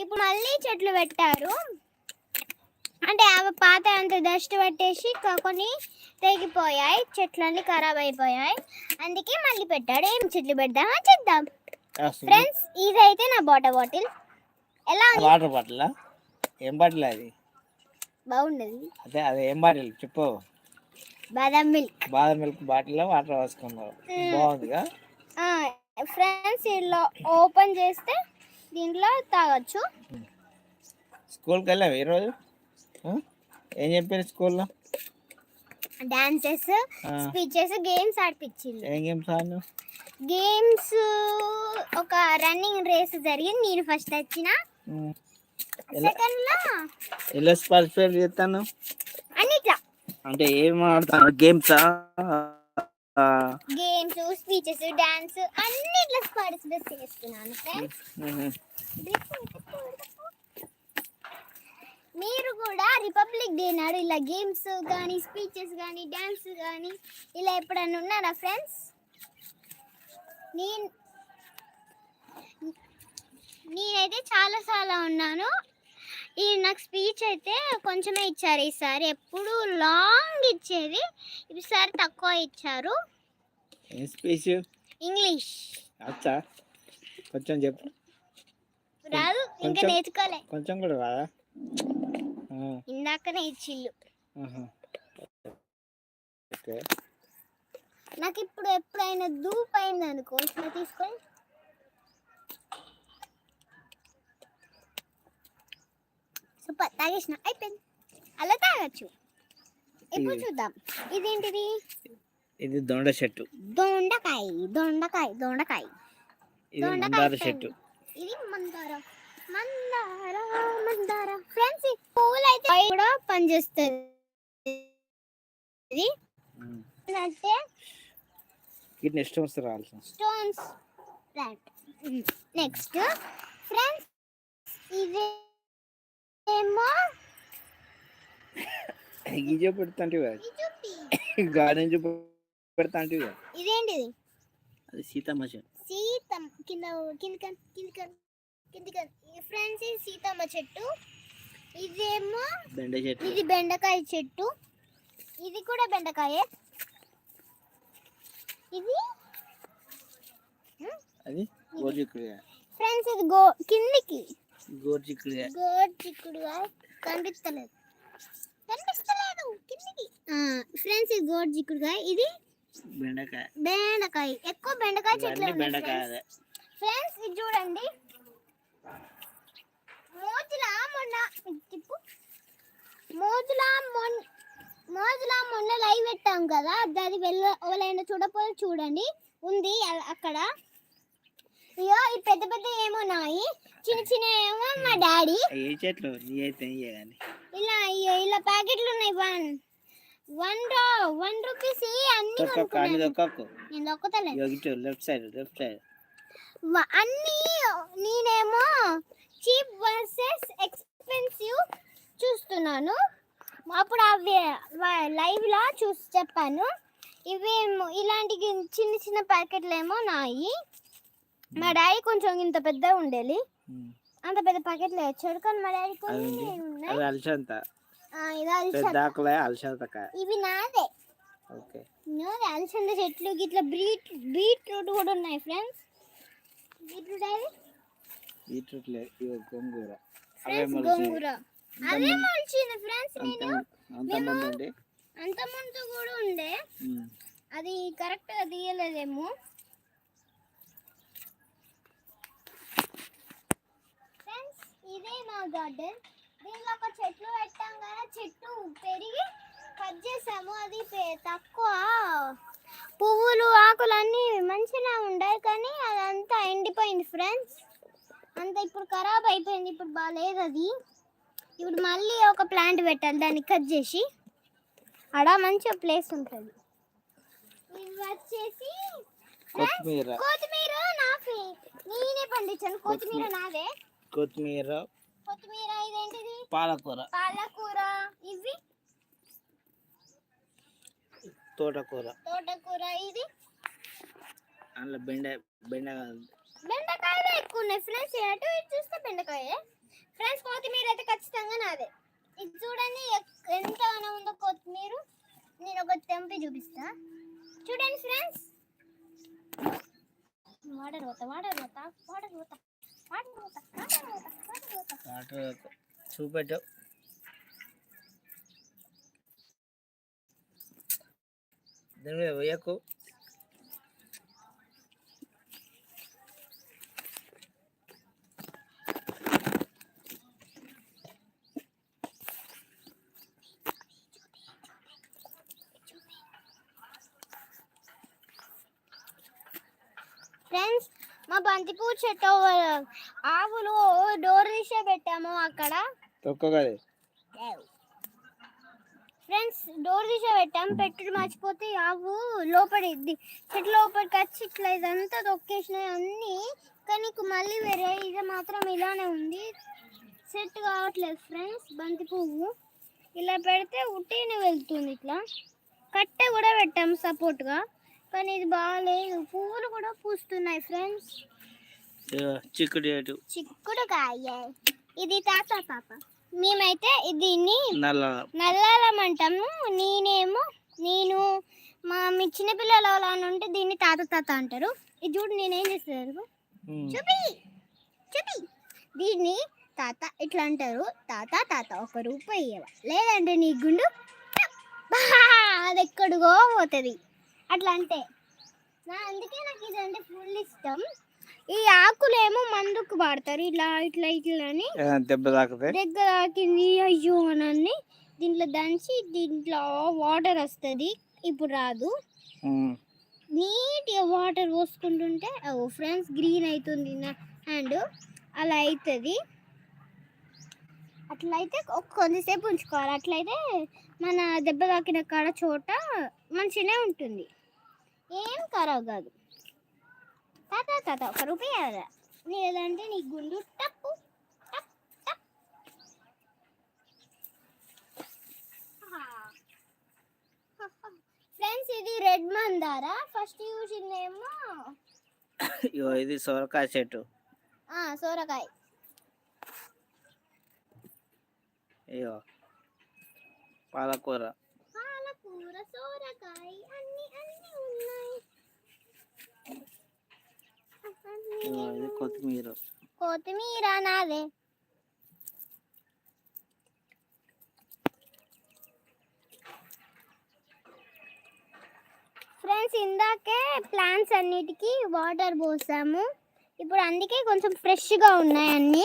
ఇప్పుడు మళ్ళీ చెట్లు పెట్టారు. అంటే అవి పాత అంత డస్ట్ పట్టేసి కొన్ని తెగిపోయాయి. చెట్లన్నీ ఖరాబ్ అయిపోయాయి. అందుకే మళ్ళీ పెట్టాడు. ఏం చెట్లు పెడదామా చేద్దాం ఫ్రెండ్స్ ఇదైతే నా వాటర్ బాటిల్. ఎలా వాటర్ బాటిల్? ఏం బాటిల్ అది? బాగుండదు. అదే అదే ఏం బాటిల్? చెప్పు. బాదం మిల్క్. బాదం మిల్క్ బాటిల్ వాటర్ పోసుకున్నావు బాగుందిగా? ఫ్రెండ్స్ ఇలా ఓపెన్ చేస్తే దీంట్లో తాగొచ్చు. స్కూల్కి వెళ్ళావు ఈరోజు? ఏం చెప్పారు స్కూల్లో? డాన్సెస్ స్పీచెస్ గేమ్స్ ఆడిపించింది ఏం గేమ్స్ ఆడినావు? గేమ్స్ ఒక రన్నింగ్ రేస్ జరిగింది. నేను ఫస్ట్ వచ్చిన. సెకండ్లో ఎలా పార్టిసిపేట్ చేస్తాను అన్నిట్లా. అంటే ఏం ఆడతాను గేమ్సా? గేమ్స్ స్పీచెస్ డాన్స్ అన్నిట్లా పార్టిసిపేట్ చేస్తున్నాను ఫ్రెండ్స్ మీరు కూడా రిపబ్లిక్ డే నాడు ఇలా గేమ్స్ కానీ స్పీచెస్ కానీ డాన్స్ కానీ ఇలా ఎప్పుడన్నా ఉన్నారా ఫ్రెండ్స్ నేను నేనైతే చాలా చాలా ఉన్నాను. ఈ నాకు స్పీచ్ అయితే కొంచెమే ఇచ్చారు ఈసారి. ఎప్పుడు లాంగ్ ఇచ్చేది. ఈసారి తక్కువ ఇచ్చారు. ఏం స్పీచ్ ఇంగ్లీష్. అచ్చా కొంచెం చెప్పు. రాదు ఇంకా నేర్చుకోలే. కొంచెం కూడా రాదా? ఇచ్చిల్లు ఆహా. ఓకే. నాకు ఇప్పుడు ఎప్పుడైనా ధూప్ అయింది అనుకో ఇట్లా తీసుకొని. సూపర్ తాగేసిన అయిపోయింది. అలా తాగొచ్చు. ఇప్పుడు ఇది- చూద్దాం. ఇదేంటిది? ఇది దొండ చెట్టు. దొండకాయ దొండకాయ దొండకాయ. ఇది దొండకాయ మందార. చెట్టు. ఇది మందార మందార మందార. ఫ్రెండ్స్ ఈ పువ్వులు అయితే కూడా పనిచేస్తుంది. ఇది. అంటే ఇష్టం వస్తే రావాల్సిన స్టోన్స్ నెక్స్ట్ ఫ్రెండ్స్ ఇదేమో గిజో పెడతాంటివి. ఇజుపి. గార్డెన్ చూ పెడతాంటివి ఇదేంటిది? అది సీతమ్మ చెట్టు. సీతం కింద కింద కింద కింద ఫ్రెండ్స్ ఇది సీతమ్మ చెట్టు. ఇదేమో బెండ చెట్టు. ఇది బెండకాయ చెట్టు. ఇది కూడా బెండకాయే. ఇది? అది ఫ్రెండ్స్ ఇది గో కిందికి. గోర్చిక్కుడుగా గోడ్ చిక్కుడుగా కనిపిస్తలేదు. కనిపిస్తలేదు. కిందికి. ఫ్రెండ్స్ ఇది గోడ్ చిక్కుడుగా ఇది బెండకాయ. బెండకాయ. ఎక్కువ బెండకాయ చెట్లు బెండకాయ ఫ్రెండ్స్ ఇది చూడండి. మోజులా మొన్న తిప్పు మోజులా మొన్న మోజులా మొన్న లైవ్ పెట్టాం కదా. అది వెళ్ళ ఎవరైనా చూడకపోతే చూడండి. ఉంది అక్కడ. ఇయో ఈ పెద్ద పెద్ద ఏమో నాయి. చిన్న చిన్న ఏమో మా డాడీ. ఏ చెట్లు? నీ అయితే ఇలా ఇలా ప్యాకెట్లు ఉన్నాయి వన్ వన్ రూపీస్ అన్ని తొక్కకు అన్ని కొనుక్కున్నాను. తొక్కకు నేను దొక్కతలేదు ఇటు లెఫ్ట్ సైడ్ లెఫ్ట్ సైడ్. వ- అన్ని నేనేమో చీప్ వర్సెస్ ఎక్స్పెన్సివ్ చూస్తున్నాను. అప్పుడు అవి లైవ్ లా చూసి చెప్పాను. ఇవేమో ఇలాంటి చిన్న చిన్న ప్యాకెట్లు ఏమో నాయి. మా డాడీ కొంచెం ఇంత పెద్ద ఉండేది. అంత పెద్ద ప్యాకెట్లు వేచ్చాడు కానీ మా డాడీ కొన్ని ఉన్నాయి అది అలసంత ఆ, ఇది అలసంద. పెద్ద ఆకులే అలసంతకాయ ఇవి నాదే. ఓకే. నాదే అలసంద చెట్లు ఇట్లా బీట్ బీట్రూట్ కూడా ఉన్నాయి ఫ్రెండ్స్. బీట్రూట్ అవి? బీట్రూట్ లేదు ఇవి గోంగూర. అవే. గోంగూర. అవే మొలిచింది ఫ్రెండ్స్ నేను. అంత మంది అండి అంత ముందు కూడా ఉండే. అది కరెక్ట్గా తీయలేదేమో. ఫ్రెండ్స్ ఇదే మా గార్డెన్. దీనిలో ఒక చెట్లు పెట్టాం కదా చెట్టు పెరిగి కట్ చేసాము. అది తక్కువ. పువ్వులు ఆకులు అన్నీ మంచిగా ఉండాయి కానీ అదంతా ఎండిపోయింది ఫ్రెండ్స్ అంత ఇప్పుడు ఖరాబ్ అయిపోయింది. ఇప్పుడు బాగాలేదు అది. ఇప్పుడు మళ్ళీ ఒక ప్లాంట్ పెట్టాలి. దాన్ని కట్ చేసి. ఆడ మంచి ప్లేస్ ఉంటుంది. ఇది వచ్చేసి కొత్తిమీర. కొత్తిమీర నా నేనే పండించాను. కొత్తిమీర నాదే. కొత్తిమీర పాలకూర. పాలకూర. ఇవి? తోటకూర. తోటకూర. ఇది? అందులో బెండ బెండ బెండకాయలు ఎక్కువ ఉన్నాయి ఫ్రెండ్స్ అటు ఇటు చూస్తే బెండకాయ. ఫ్రెండ్స్ కొత్తిమీర అయితే ఖచ్చితంగా నాదే. ఇది చూడండి ఎంత అన ఉందో కొత్తిమీర. నేను ఒక తెంపి చూపిస్తా. చూడండి ఫ్రెండ్స్ వాటర్ పోతా వాటర్ పోతా వాటర్ పోతా వాటర్ పోతా వాటర్ పోతా. వాటర్ పోతా. చూపెట్టావు. చూపెట్టు దీని మీద వేయకు. ఫ్రెండ్స్ మా బంతిపూ చెట్టు ఆవులు డోర్ తీసే పెట్టాము అక్కడ. తొక్కగది ఫ్రెండ్స్ డోర్ తీసే పెట్టాము పెట్టుడు మర్చిపోతే ఆవు లోపడిద్ది చెట్టు లోపలికి వచ్చి ఇట్లా ఇదంతా తొక్కేసినాయి అన్నీ. కానీ మళ్ళీ వేరే ఇది మాత్రం ఇలానే ఉంది. సెట్ కావట్లేదు ఫ్రెండ్స్ బంతి పువ్వు. ఇలా పెడితే ఉట్టినే వెళ్తుంది ఇట్లా. కట్టె కూడా పెట్టాము సపోర్ట్గా కానీ ఇది బాగాలేదు. పువ్వులు కూడా పూస్తున్నాయి ఫ్రెండ్స్ చిక్కుడు చిక్కుడు కాయ ఇది తాత పాప. మేమైతే దీన్ని నల్ల నల్లాలం. అంటాము నేనేమో నేను మా మీ చిన్నపిల్లలు అలా ఉంటే దీన్ని తాత తాత అంటారు. ఇది చూడు నేనేం చేస్తాను. చూపి చూపి. దీన్ని తాత ఇట్లా అంటారు. తాత తాత ఒక రూపాయి ఇవ్వ లేదంటే నీ గుండు అది ఎక్కడికో పోతుంది. అట్లా అంటే నా అందుకే నాకు ఇది అంటే ఫుల్ ఇష్టం. ఈ ఆకులేమో మందుకు వాడతారు. ఇట్లా ఇట్లా ఇట్లా అని దెబ్బ తాకితే? దగ్గర తాకింది. అయ్యో అని దీంట్లో దంచి దీంట్లో వాటర్ వస్తుంది. ఇప్పుడు రాదు. నీట్గా వాటర్ పోసుకుంటుంటే ఓ ఫ్రెండ్స్ గ్రీన్ అవుతుంది నా హ్యాండ్. అలా అవుతుంది అట్లయితే ఒక కొద్దిసేపు ఉంచుకోవాలి. అట్లయితే మన దెబ్బ తాకిన కాడ చోట మంచిగానే ఉంటుంది. ఏం ఖరాబ్ కాదు. తాత తాత ఒక రూపాయి. లేదంటే నీ గుండు టప్పు. టప్ టప్. ఫ్రెండ్స్ ఇది రెడ్ మందారా? ఫస్ట్ చూసిందేమో? ఇది సొరకాయ చెట్టు. ఆ, సోరకాయ. ఇగో పాలకూర. పాలకూర సోరకాయ అన్ని అన్ని ఉన్నాయి. ఇది కొత్తిమీర. కొత్తిమీర నాదే. ఫ్రెండ్స్ ఇందాకే ప్లాంట్స్ అన్నిటికీ వాటర్ పోసాము. ఇప్పుడు అందుకే కొంచెం ఫ్రెష్గా ఉన్నాయి అన్నీ.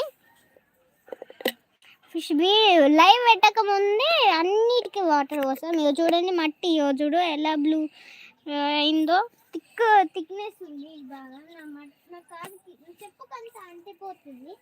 ఫిష్ బీ లైవ్ పెట్టక ముందే అన్నిటికీ వాటర్ పోసాం. ఇక చూడండి మట్టి ఇగో చూడు ఎలా బ్లూ అయిందో. థిక్ థిక్నెస్ ఉంది బాగా నా నా కాదు చెప్పు కంత అంటిపోతుంది.